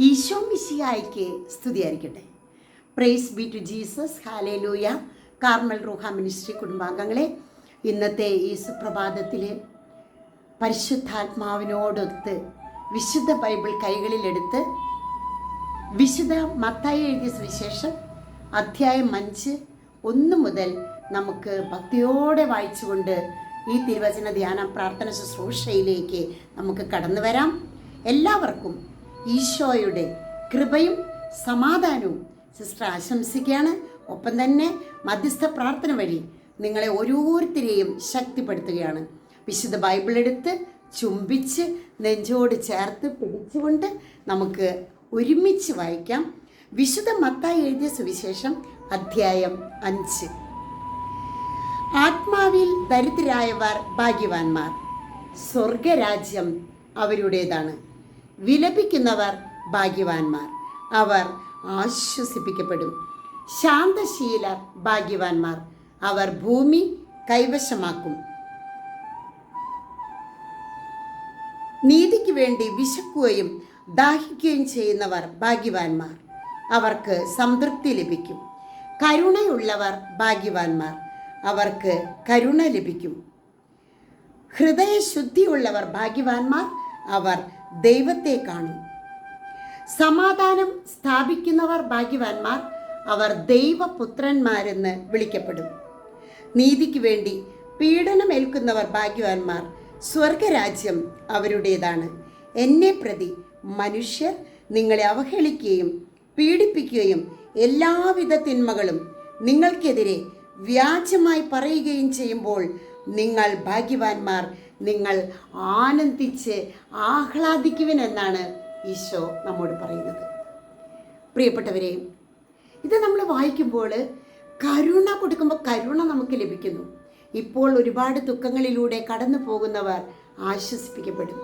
ഈശോ മിശിയായിക്ക് സ്തുതിയായിരിക്കട്ടെ. Praise be to Jesus hallelujah Carmel Ruha ministry കുടുംബാംഗങ്ങളെ ഇന്നത്തെ ഈ സുപ്രഭാതത്തിൽ പരിശുദ്ധാത്മാവിനോടൊത്ത് വിശുദ്ധ ബൈബിൾ കൈകളിലെടുത്ത് വിശുദ്ധ മത്തായി എഴുതിയ സുവിശേഷം അധ്യായം അഞ്ച് ഒന്ന് മുതൽ നമുക്ക് ഭക്തിയോടെ വായിച്ചുകൊണ്ട് ഈ തിരുവചന ധ്യാന പ്രാർത്ഥന ശുശ്രൂഷയിലേക്ക് നമുക്ക് കടന്നു വരാം എല്ലാവർക്കും ഈശോയുടെ കൃപയും സമാധാനവും സിസ്റ്റർ ആശംസിക്കുകയാണ്. ഒപ്പം തന്നെ മധ്യസ്ഥ പ്രാർത്ഥന വഴി നിങ്ങളെ ഓരോരുത്തരെയും ശക്തിപ്പെടുത്തുകയാണ്. വിശുദ്ധ ബൈബിൾ എടുത്ത് ചുംബിച്ച് നെഞ്ചോട് ചേർത്ത് പിടിച്ചുകൊണ്ട് നമുക്ക് ഒരുമിച്ച് വായിക്കാം. വിശുദ്ധ മത്തായി എഴുതിയ സുവിശേഷം അധ്യായം അഞ്ച്. ആത്മാവിൽ ദരിദ്രരായവർ ഭാഗ്യവാന്മാർ. സ്വർഗരാജ്യം അവരുടേതാണ്. വിലപിക്കുന്നവർ ഭാഗ്യവാന്മാർ. അവർ ആശ്വസിപ്പിക്കപ്പെടും. ശാന്തശീലർ ഭാഗ്യവാന്മാർ. അവർ ഭൂമി കൈവശമാക്കും. നീതിക്ക് വേണ്ടി വിശക്കുകയും ദാഹിക്കുകയും ചെയ്യുന്നവർ ഭാഗ്യവാന്മാർ. അവർക്ക് സംതൃപ്തി ലഭിക്കും. കരുണയുള്ളവർ ഭാഗ്യവാന്മാർ. അവർക്ക് കരുണ ലഭിക്കും. ഹൃദയശുദ്ധിയുള്ളവർ ഭാഗ്യവാന്മാർ. അവർ ദൈവത്തെ കാണും. സമാധാനം സ്ഥാപിക്കുന്നവർ ഭാഗ്യവാന്മാർ അവർ ദൈവപുത്രന്മാരെന്ന് വിളിക്കപ്പെടും. നീതിക്ക് വേണ്ടി പീഡനമേൽക്കുന്നവർ ഭാഗ്യവാന്മാർ സ്വർഗരാജ്യം അവരുടേതാണ്. എന്നെ പ്രതി മനുഷ്യർ നിങ്ങളെ അവഹേളിക്കുകയും പീഡിപ്പിക്കുകയും എല്ലാവിധ തിന്മകളും നിങ്ങൾക്കെതിരെ വ്യാജമായി പറയുകയും ചെയ്യുമ്പോൾ നിങ്ങൾ ഭാഗ്യവാന്മാർ നിങ്ങൾ ആനന്ദിച്ച് ആഹ്ലാദിക്കുവിൻ എന്നാണ് ഈശോ നമ്മോട് പറയുന്നത്. പ്രിയപ്പെട്ടവരെ ഇത് നമ്മൾ വായിക്കുമ്പോൾ കരുണ കൊടുക്കുമ്പോൾ കരുണ നമുക്ക് ലഭിക്കുന്നു. ഇപ്പോൾ ഒരുപാട് ദുഃഖങ്ങളിലൂടെ കടന്നു പോകുന്നവർ ആശ്വസിപ്പിക്കപ്പെടും.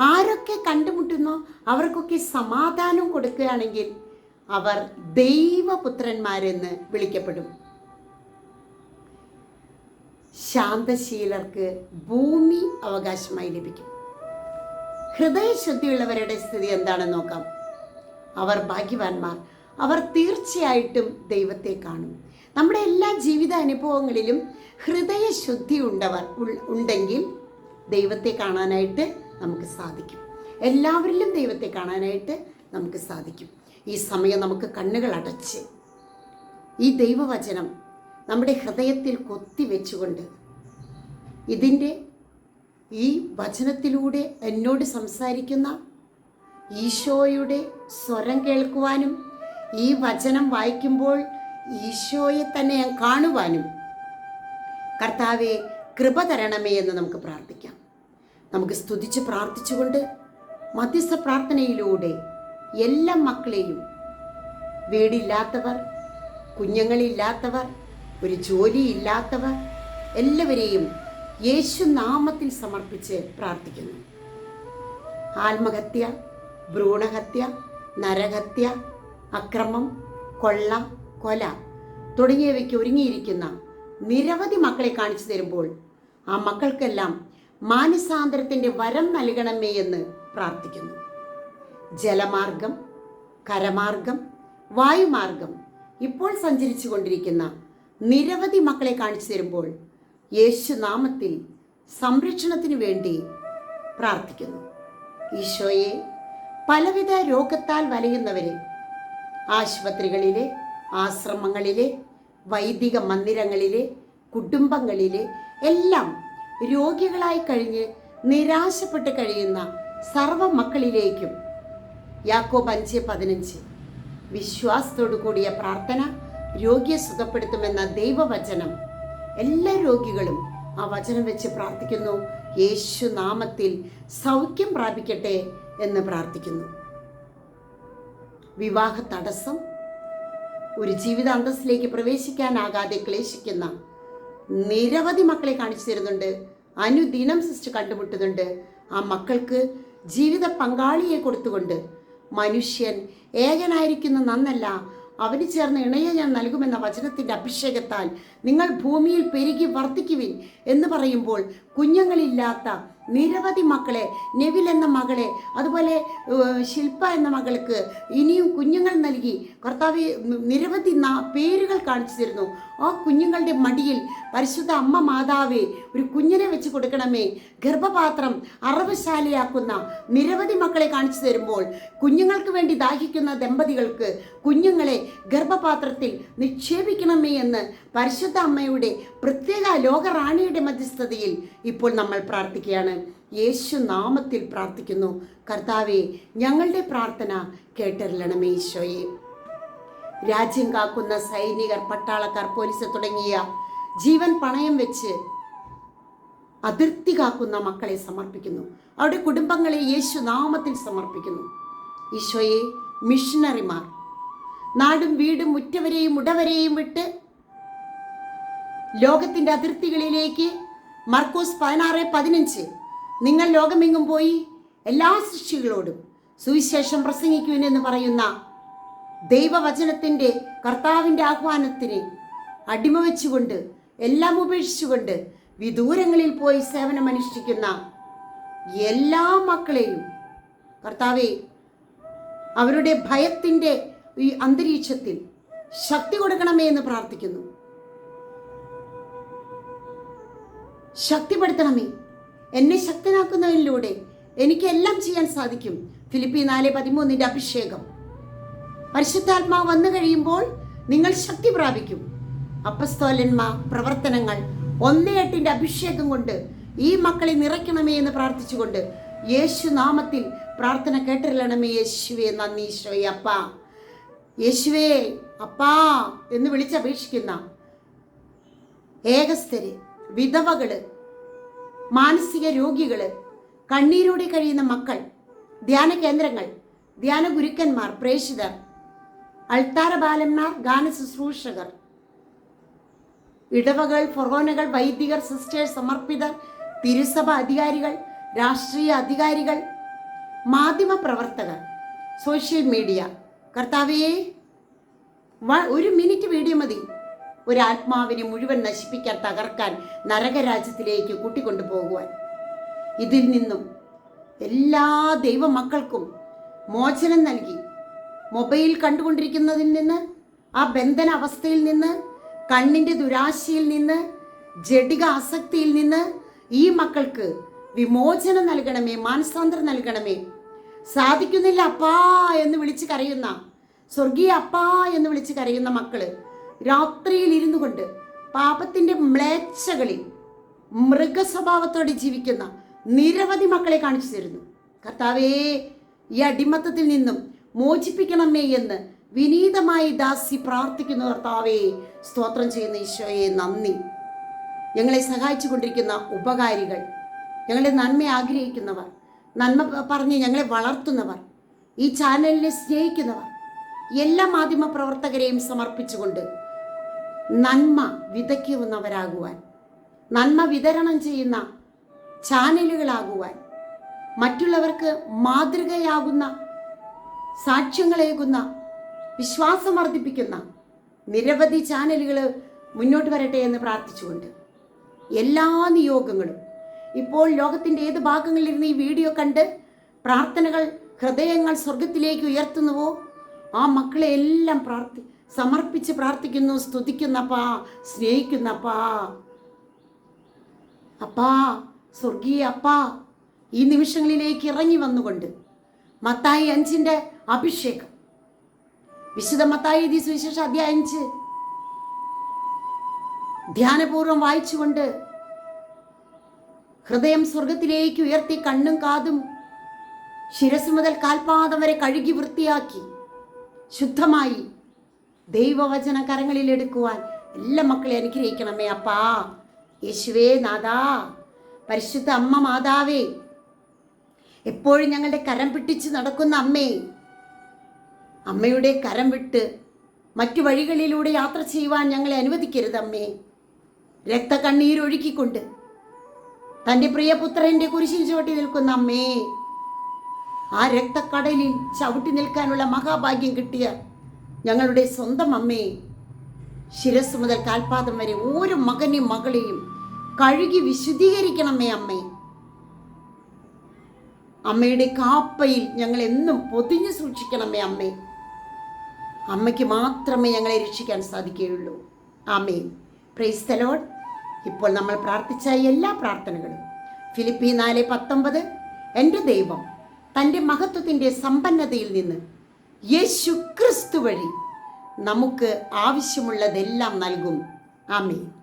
ആരൊക്കെ കണ്ടുമുട്ടുന്നോ അവർക്കൊക്കെ സമാധാനം കൊടുക്കുകയാണെങ്കിൽ അവർ ദൈവപുത്രന്മാരെന്ന് വിളിക്കപ്പെടും. ശാന്തശീലർക്ക് ഭൂമി അവകാശമായി ലഭിക്കും. ഹൃദയശുദ്ധിയുള്ളവരുടെ സ്ഥിതി എന്താണെന്ന് നോക്കാം. അവർ ഭാഗ്യവാന്മാർ. അവർ തീർച്ചയായിട്ടും ദൈവത്തെ കാണും. നമ്മുടെ എല്ലാ ജീവിത അനുഭവങ്ങളിലും ഹൃദയശുദ്ധി ഉണ്ടവർ ഉണ്ടെങ്കിൽ ദൈവത്തെ കാണാനായിട്ട് നമുക്ക് സാധിക്കും. എല്ലാവരിലും ദൈവത്തെ കാണാനായിട്ട് നമുക്ക് സാധിക്കും. ഈ സമയം നമുക്ക് കണ്ണുകൾ അടച്ച് ഈ ദൈവവചനം നമ്മുടെ ഹൃദയത്തിൽ കൊത്തി വെച്ചുകൊണ്ട് ഇതിന്റെ ഈ വചനത്തിലൂടെ എന്നോട് സംസാരിക്കുന്ന ഈശോയുടെ സ്വരം കേൾക്കുവാനും ഈ വചനം വായിക്കുമ്പോൾ ഈശോയെ തന്നെ ഞാൻ കാണുവാനും കർത്താവെ കൃപ തരണമേ എന്ന് നമുക്ക് പ്രാർത്ഥിക്കാം. നമുക്ക് സ്തുതിച്ച് പ്രാർത്ഥിച്ചുകൊണ്ട് മധ്യസ്ഥ പ്രാർത്ഥനയിലൂടെ എല്ലാ മക്കളെയും വീടില്ലാത്തവർ കുഞ്ഞുങ്ങളില്ലാത്തവർ ഒരു ജോലിയില്ലാത്തവർ എല്ലാവരെയും യേശു നാമത്തിൽ സമർപ്പിച്ച് പ്രാർത്ഥിക്കുന്നു. ആത്മഹത്യ ഭ്രൂണഹത്യ നരഹത്യ അക്രമം കൊള്ള കൊല തുടങ്ങിയവയ്ക്ക് ഒരുങ്ങിയിരിക്കുന്ന നിരവധി മക്കളെ കാണിച്ചു തരുമ്പോൾ ആ മക്കൾക്കെല്ലാം മാനസാന്തരത്തിന്റെ വരം നൽകണമേ എന്ന് പ്രാർത്ഥിക്കുന്നു. ജലമാർഗം കരമാർഗം വായുമാർഗം ഇപ്പോൾ സഞ്ചരിച്ചു കൊണ്ടിരിക്കുന്ന നിരവധി മക്കളെ കാണിച്ചു തരുമ്പോൾ യേശു നാമത്തിൽ സംരക്ഷണത്തിനു വേണ്ടി പ്രാർത്ഥിക്കുന്നു. ഈശോയെ പലവിധ രോഗത്താൽ വലയുന്നവരെ ആശുപത്രികളിലെ ആശ്രമങ്ങളിലെ വൈദിക മന്ദിരങ്ങളിലെ കുടുംബങ്ങളിലെ എല്ലാം രോഗികളായി കഴിഞ്ഞ് നിരാശപ്പെട്ട് കഴിയുന്ന സർവ മക്കളിലേക്കും. യാക്കോബ് പഞ്ച് പതിനഞ്ച്. വിശ്വാസത്തോടു കൂടിയ പ്രാർത്ഥന രോഗിയെ സുഖപ്പെടുത്തുമെന്ന ദൈവവചനം. എല്ലാ രോഗികളും ആ വചനം വെച്ച് പ്രാർത്ഥിക്കുന്നു. യേശു നാമത്തിൽ സൗഖ്യം പ്രാപിക്കട്ടെ എന്ന് പ്രാർത്ഥിക്കുന്നു. വിവാഹ തടസ്സം ഒരു ജീവിത അന്തസ്സിലേക്ക് പ്രവേശിക്കാനാകാതെ ക്ലേശിക്കുന്ന നിരവധി മക്കളെ കാണിച്ചു തരുന്നുണ്ട്. അനുദിനം സിസ്റ്റർ കണ്ടുമുട്ടുന്നുണ്ട്. ആ മക്കൾക്ക് ജീവിത പങ്കാളിയെ കൊടുത്തുകൊണ്ട് മനുഷ്യൻ ഏകനായിരിക്കുന്ന നന്നല്ല അവന് ചേർന്ന് ഇണയെ ഞാൻ നൽകുമെന്ന വചനത്തിന്റെ അഭിഷേകത്താൽ നിങ്ങൾ ഭൂമിയിൽ പെരുകി വർദ്ധിക്കുവിൻ എന്ന് പറയുമ്പോൾ കുഞ്ഞുങ്ങളില്ലാത്ത നിരവധി മക്കളെ നെവിൽ എന്ന മകളെ അതുപോലെ ശില്പ എന്ന മകൾക്ക് ഇനിയും കുഞ്ഞുങ്ങൾ നൽകി കർത്താവ് നിരവധി പേരുകൾ കാണിച്ചു തരുന്നു. ആ കുഞ്ഞുങ്ങളുടെ മടിയിൽ പരിശുദ്ധ അമ്മ മാതാവേ ഒരു കുഞ്ഞിനെ വെച്ച് കൊടുക്കണമേ. ഗർഭപാത്രം അറവശാലയാക്കുന്ന നിരവധി മക്കളെ കാണിച്ചു തരുമ്പോൾ കുഞ്ഞുങ്ങൾക്ക് വേണ്ടി ദാഹിക്കുന്ന ദമ്പതികൾക്ക് കുഞ്ഞുങ്ങളെ ഗർഭപാത്രത്തിൽ നിക്ഷേപിക്കണമേ എന്ന് പരിശുദ്ധ അമ്മയുടെ പ്രത്യേക ലോകറാണിയുടെ മധ്യസ്ഥതയിൽ ഇപ്പോൾ നമ്മൾ പ്രാർത്ഥിക്കുകയാണ്. യേശു നാമത്തിൽ പ്രാർത്ഥിക്കുന്നു. കർത്താവെ ഞങ്ങളുടെ പ്രാർത്ഥന കേട്ടറിയണമേ ഈശോയെ. രാജ്യം കാക്കുന്ന സൈനികർ പട്ടാളക്കാർ പോലീസ് തുടങ്ങിയ ജീവൻ പണയം വെച്ച് അതിർത്തി കാക്കുന്ന മക്കളെ സമർപ്പിക്കുന്നു. അവരുടെ കുടുംബങ്ങളെ യേശു നാമത്തിൽ സമർപ്പിക്കുന്നു. ഈശോയെ മിഷണറിമാർ നാടും വീടും ഉറ്റവരെയും ഉടവരെയും വിട്ട് ലോകത്തിന്റെ അതിർത്തികളിലേക്ക് മർക്കോസ് പതിനാറ് പതിനഞ്ച്. നിങ്ങൾ ലോകമെങ്ങും പോയി എല്ലാ സൃഷ്ടികളോടും സുവിശേഷം പ്രസംഗിക്കുവിനെന്ന് പറയുന്ന ദൈവവചനത്തിന്റെ കർത്താവിന്റെ ആഹ്വാനത്തിന് അടിമ വെച്ചുകൊണ്ട് എല്ലാം ഉപേക്ഷിച്ചുകൊണ്ട് വിദൂരങ്ങളിൽ പോയി സേവനമനുഷ്ഠിക്കുന്ന എല്ലാ മക്കളെയും കർത്താവെ അവരുടെ ഭയത്തിന്റെ ഈ അന്തരീക്ഷത്തിൽ ശക്തി കൊടുക്കണമേ എന്ന് പ്രാർത്ഥിക്കുന്നു. ശക്തിപ്പെടുത്തണമേ. എന്നെ ശക്തനാക്കുന്നതിലൂടെ എനിക്കെല്ലാം ചെയ്യാൻ സാധിക്കും. ഫിലിപ്പി നാല് പതിമൂന്നിന്റെ അഭിഷേകം. പരിശുദ്ധാത്മാവ് വന്നു കഴിയുമ്പോൾ നിങ്ങൾ ശക്തി പ്രാപിക്കും. അപ്പസ്തോലന്മാർ പ്രവർത്തനങ്ങൾ ഒന്നേ എട്ടിന്റെ അഭിഷേകം കൊണ്ട് ഈ മക്കളെ നിറയ്ക്കണമേ എന്ന് പ്രാർത്ഥിച്ചുകൊണ്ട് യേശു നാമത്തിൽ പ്രാർത്ഥന കേട്ടിരലണമേ യേശുവേ നന്ദി ഈശോയെ അപ്പാ. യേശുവേ അപ്പാ എന്ന് വിളിച്ചപേക്ഷിക്കുന്ന ഏകസ്ഥര് വിധവകൾ മാനസിക രോഗികൾ കണ്ണീരോടെ കഴിയുന്ന മക്കൾ ധ്യാന കേന്ദ്രങ്ങൾ ധ്യാന ഗുരുക്കന്മാർ പ്രേഷിതർ അൾത്താര ബാലന്മാർ ഗാന ശുശ്രൂഷകർ ഇടവകൾ ഫൊറോനകൾ വൈദികർ സിസ്റ്റേഴ്സ് സമർപ്പിതർ തിരുസഭ അധികാരികൾ രാഷ്ട്രീയ അധികാരികൾ മാധ്യമ പ്രവർത്തകർ സോഷ്യൽ മീഡിയ. കർത്താവേ ഒരു മിനിറ്റ് വീഡിയോ മതി. ഒരു ആത്മാവിനെ മുഴുവൻ നശിപ്പിക്കാൻ തകർക്കാൻ നരകരാജ്യത്തിലേക്ക് കൂട്ടിക്കൊണ്ടു പോകുവാൻ ഇതിൽ നിന്നും എല്ലാ ദൈവമക്കൾക്കും മോചനം നൽകി. മൊബൈൽ കണ്ടുകൊണ്ടിരിക്കുന്നതിൽ നിന്ന് ആ ബന്ധന അവസ്ഥയിൽ നിന്ന് കണ്ണിന്റെ ദുരാശയിൽ നിന്ന് ജഡിക ആസക്തിയിൽ നിന്ന് ഈ മക്കൾക്ക് വിമോചനം നൽകണമേ മാനസാന്തരം നൽകണമേ. സാധിക്കുന്നില്ല അപ്പാ എന്ന് വിളിച്ച് കരയുന്ന സ്വർഗീയ അപ്പാ എന്ന് വിളിച്ച് കരയുന്ന മക്കൾ രാത്രിയിൽ ഇരുന്നു കൊണ്ട് പാപത്തിന്റെ മ്ലേച്ഛകളിൽ മൃഗസ്വഭാവത്തോടെ ജീവിക്കുന്ന നിരവധി മക്കളെ കാണിച്ചു തരുന്നു. കർത്താവേ ഈ അടിമത്തത്തിൽ നിന്നും മോചിപ്പിക്കണമേ എന്ന് വിനീതമായി ദാസി പ്രാർത്ഥിക്കുന്നു. കർത്താവേ സ്തോത്രം ചെയ്യുന്ന ഈശോയെ നന്ദി. ഞങ്ങളെ സഹായിച്ചു കൊണ്ടിരിക്കുന്ന ഉപകാരികൾ ഞങ്ങളുടെ നന്മ ആഗ്രഹിക്കുന്നവർ നന്മ പറഞ്ഞ് ഞങ്ങളെ വളർത്തുന്നവർ ഈ ചാനലിനെ സ്നേഹിക്കുന്നവർ എല്ലാ മാധ്യമ പ്രവർത്തകരെയും സമർപ്പിച്ചുകൊണ്ട് നന്മ വിതയ്ക്കുന്നവരാകുവാൻ നന്മ വിതരണം ചെയ്യുന്ന ചാനലുകളാകുവാൻ മറ്റുള്ളവർക്ക് മാതൃകയാകുന്ന സാക്ഷ്യങ്ങളേകുന്ന വിശ്വാസം വർദ്ധിപ്പിക്കുന്ന നിരവധി ചാനലുകൾ മുന്നോട്ട് വരട്ടെ എന്ന് പ്രാർത്ഥിച്ചുകൊണ്ട് എല്ലാ നിയോഗങ്ങളും ഇപ്പോൾ ലോകത്തിന്റെ ഏത് ഭാഗങ്ങളിലിരുന്ന് ഈ വീഡിയോ കണ്ട് പ്രാർത്ഥനകൾ ഹൃദയങ്ങൾ സ്വർഗത്തിലേക്ക് ഉയർത്തുന്നുവോ ആ മക്കളെ എല്ലാം പ്രാർത്ഥി സമർപ്പിച്ച് പ്രാർത്ഥിക്കുന്നു സ്തുതിക്കുന്നപ്പാ സ്നേഹിക്കുന്നപ്പാ അപ്പാ. സ്വർഗീയ അപ്പാ ഈ നിമിഷങ്ങളിലേക്ക് ഇറങ്ങി വന്നുകൊണ്ട് മത്തായി അഞ്ചിന്റെ അഭിഷേകം. വിശുദ്ധ മത്തായി ദി സുവിശേഷ അധ്യായ അഞ്ച്. ധ്യാനപൂർവം വായിച്ചുകൊണ്ട് ഹൃദയം സ്വർഗത്തിലേക്ക് ഉയർത്തി കണ്ണും കാതും ശിരസ് മുതൽ കാൽപാദം വരെ കഴുകി വൃത്തിയാക്കി ശുദ്ധമായി ദൈവവചന കരങ്ങളിൽ എടുക്കുവാൻ എല്ലാ മക്കളെ അനുഗ്രഹിക്കണമേ അപ്പാ. യേശുവേ നാദാ പരിശുദ്ധ അമ്മ മാതാവേ. എപ്പോഴും ഞങ്ങളുടെ കരം പിടിച്ച് നടക്കുന്ന അമ്മേ അമ്മയുടെ കരം വിട്ട് മറ്റു വഴികളിലൂടെ യാത്ര ചെയ്യുവാൻ ഞങ്ങളെ അനുവദിക്കരുത് അമ്മേ. രക്തകണ്ണീരൊഴുക്കിക്കൊണ്ട് തന്റെ പ്രിയപുത്രന്റെ കുരിശിൽ ചുവട്ടി നിൽക്കുന്ന അമ്മേ ആ രക്തക്കടലിൽ ചവിട്ടി നിൽക്കാനുള്ള മഹാഭാഗ്യം കിട്ടിയ ഞങ്ങളുടെ സ്വന്തം അമ്മയെ ശിരസ് മുതൽ കാൽപാദം വരെ ഓരോ മകനെയും മകളെയും കഴുകി വിശുദ്ധീകരിക്കണമേ അമ്മേ. അമ്മയുടെ കാപ്പയിൽ ഞങ്ങൾ എന്നും പൊതിഞ്ഞു സൂക്ഷിക്കണമേ അമ്മേ. അമ്മയ്ക്ക് മാത്രമേ ഞങ്ങളെ രക്ഷിക്കാൻ സാധിക്കുകയുള്ളൂ. ആമേൻ. പ്രൈസ് തലോഡ് ഇപ്പോൾ നമ്മൾ പ്രാർത്ഥിച്ച എല്ലാ പ്രാർത്ഥനകളും ഫിലിപ്പി നാല് പത്തൊമ്പത് എന്റെ ദൈവം തന്റെ മഹത്വത്തിന്റെ സമ്പന്നതയിൽ നിന്ന് യേശു ക്രിസ്തു വഴി നമുക്ക് ആവശ്യമുള്ളതെല്ലാം നൽകും. ആമേൻ.